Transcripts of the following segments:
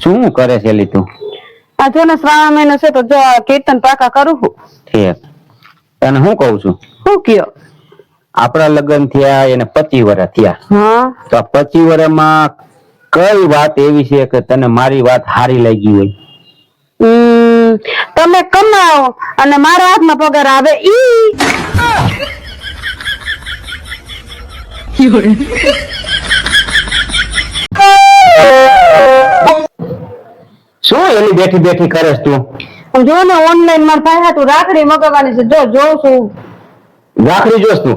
શું કરે છે લીધું? આ જો ને શ્રાવણ મહિનો છે તો જો કીર્તન પાકા કરું છું. ઠીક. તને હું કહું છું? શું કયો? આપણા લગ્ન થયા એને પચી વર્ષ થયા. હા. તો આ પચી વર્ષમાં કઈ વાત એવી છે કે તને મારી વાત હારી લાગી હોય? તમે કમાઓ અને મારા હાથમાં પગાર આવે ઈ. એલી બેઠી બેઠી કરેસ તું. જો ને ઓનલાઈન મારા ભાઈ તું રાખડી મગાવવાની છે જો જોઉં છું રાખડી જોસ તું.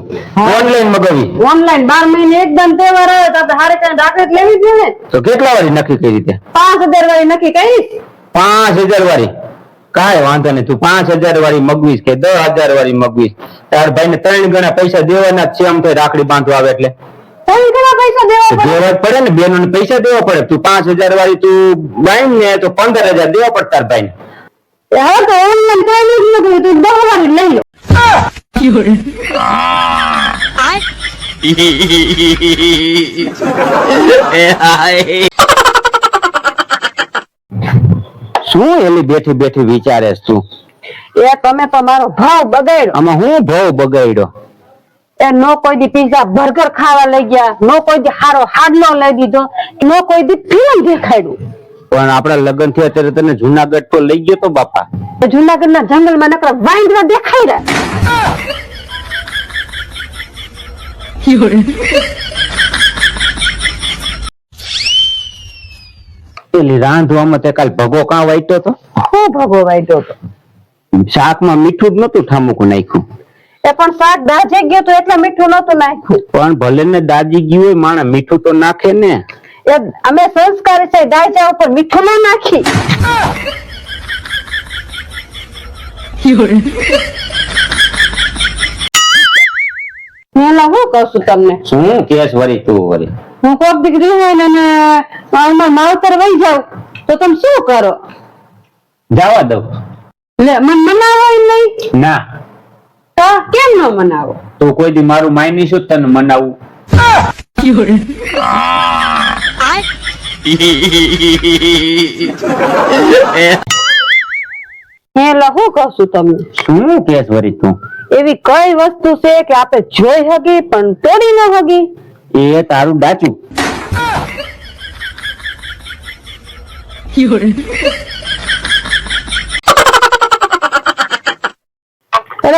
ઓનલાઈન મગાવી ઓનલાઈન બાર મહિને એકદમ તહેવાર આવે તો આપણે હારે કઈ રાખડી લેવી જ ને. તો કેટલા વાળી નક્કી કરી તે? પાંચ હજાર વાળી નક્કી કરી. પાંચ હજાર વાળી. કાંઈ વાંધો નહીં તું પાંચ હજાર વાળી મગવીશ કે દસ હજાર વાળી મગવીશ. તાર ભાઈ ને ત્રણ ગણા પૈસા દેવાના જ છે આમ તો રાખડી બાંધવા આવે એટલે. ત્રણ ઘણા પૈસા દેવા પડે. દેવા પડે ને બેનો પૈસા દેવા પડે. તું પાંચ હજાર વાળી તું બાંધ ને તો પંદર હજાર દેવા પડે તાર ભાઈ ને હવે તો ઓનલાઈન કઈ નથી તું દસ વાળી લઈ લો. શું એલી બેઠી બેઠી વિચારે તું? એ તમે તમારો ભાવ બગાડ્યો. આમાં હું ભાવ બગાડ્યો? એ નો કોઈ દી પીઝા બર્ગર ખાવા લઈ ગયા નો કોઈ દી હારો હાડલો લઈ દીધો નો કોઈ દી ફિલ્મ દેખાડ્યું. પણ આપણા લગ્નથી અત્યારે તને જુનાગઢ તો લઈ ગયો તો બાપા. જુનાગઢ ના જંગલમાં નકરા વાંદરા દેખાઈ રહ્યા પેલી રાંધવામાં તે કાલ ભગો કાં વાઈટો તો હું ભગો વાઈટો હતો. શાકમાં મીઠું જ નતું ઠામુકું નાખ્યું. એ પણ શાક દાજી ગયું તો એટલે મીઠું નતું નાખ્યું. પણ ભલે ને દાજી ગયું હોય માણસ મીઠું તો નાખે ને. એ અમે સંસ્કાર છે દાજા ઉપર મીઠું ન નાખી. પેલા હું કહું છું તમને? શું કેસ વરી તું વરી હું કોક દીકરી હોય ને માવતર વહી જાવ તો તમે શું કરો? જવા દઉં. લે મને મનાવો નહીં? ના. તો કેમ ન મનાવો? તો કોઈ દી મારું માયની શું તને મનાવું? હું કહું છું તમને. શું કેસ વરી તું? એવી કઈ વસ્તુ છે કે આપણે જોઈ હગી પણ તોડી ન હગી? એ તારું ડાચું.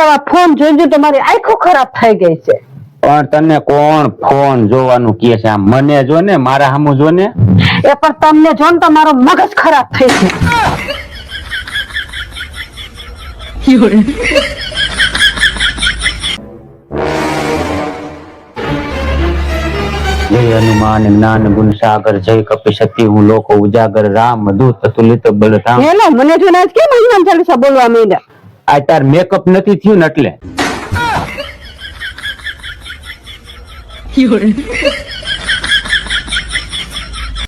અરે આ ફોન જોઈ તમારી આંખો ખરાબ થઈ ગઈ છે. પણ તને કોણ ફોન જોવાનું કહે છે? મને જો ને મારા સામું જો ને. એ પણ તમને જો ને તમારો મગજ ખરાબ થઈ છે જય હનુમાન જ્ઞાન ગુણ સાગર જય કપી શક્તિ હું લોકો ઉજાગર રામ દૂત તુલિત બળતા હેલો મને જો કેમ હનુમાન ચાલીસા બોલવા માંડ્યા? આ તાર મેકઅપ નથી થયું ને એટલે.